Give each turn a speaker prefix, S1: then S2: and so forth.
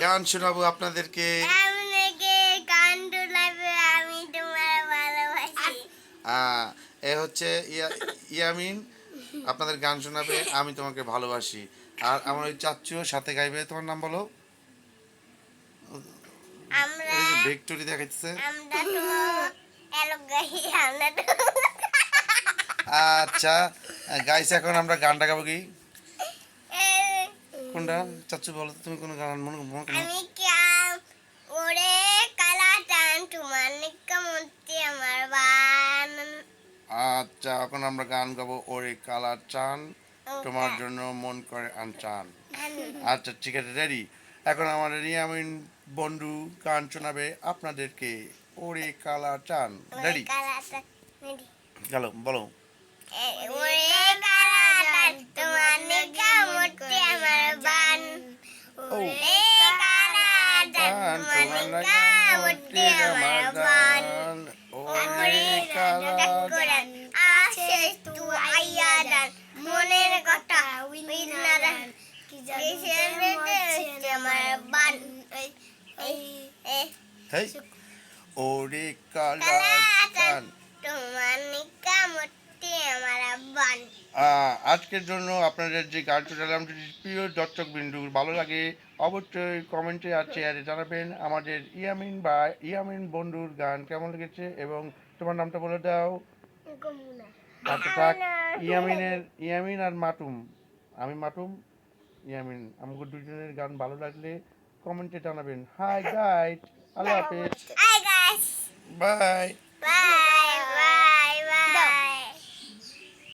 S1: গান শোনাবো আপনাদেরকে। এ হচ্ছে ইয়া- ইয়ামিন আপনাদের গান শোনাবে আমি তোমাকে ভালোবাসি। আর আমার ওই চাচ্চুও সাথে গাইবে তোমার নাম বলো? ভিক্টোরি
S2: তো
S1: আচ্ছা গাইছে এখন আমরা গানটা গাবো কি? কোনটা? চাচ্চু বলো তুমি কোনো গান মনে মনে করো
S2: আমি কাম ওরে কালা টান তোমার নিকমতি আমার বান।
S1: আচ্ছা এখন আমরা গান গাবো ওরে কালার চান তোমার জন্য মন করে আনচান। আচ্ছা ঠিক আছে রেডি এখন আমাদের ইয়ামিন বন্ধু গান শোনাবে আপনাদেরকে। ওরে কালা চান রেডি
S2: কালা টান
S1: গেল বলো
S2: ওরে কালা টান তোমার নিকমতি আমার বান ওরে কালা টান আমার বান
S1: ওরে কালা
S2: কোরআন আসে তু আয়াদান মনের কথা উইনারান কিসের বেটে আমার বান।
S1: ওরে কালা
S2: কালাটান তোমার
S1: আহ, আজকের জন্য আপনাদের যে গান শোনালাম যদি প্রিয় দর্শক বিন্দু ভালো লাগে অবশ্যই কমেন্টে আর চেয়ারে জানাবেন আমাদের ইয়ামিন বা ইয়ামিন বন্ধুর গান কেমন লেগেছে এবং তোমার নামটা বলে দাও। আচ্ছা থাক ইয়ামিনের ইয়ামিন আর মাটুম আমি মাটুম ইয়ামিন। আমাকে দুজনের গান ভালো লাগলে কমেন্টে জানাবেন। হাই গাইড আল্লাহ হাফেজ। বাই।
S2: বাই।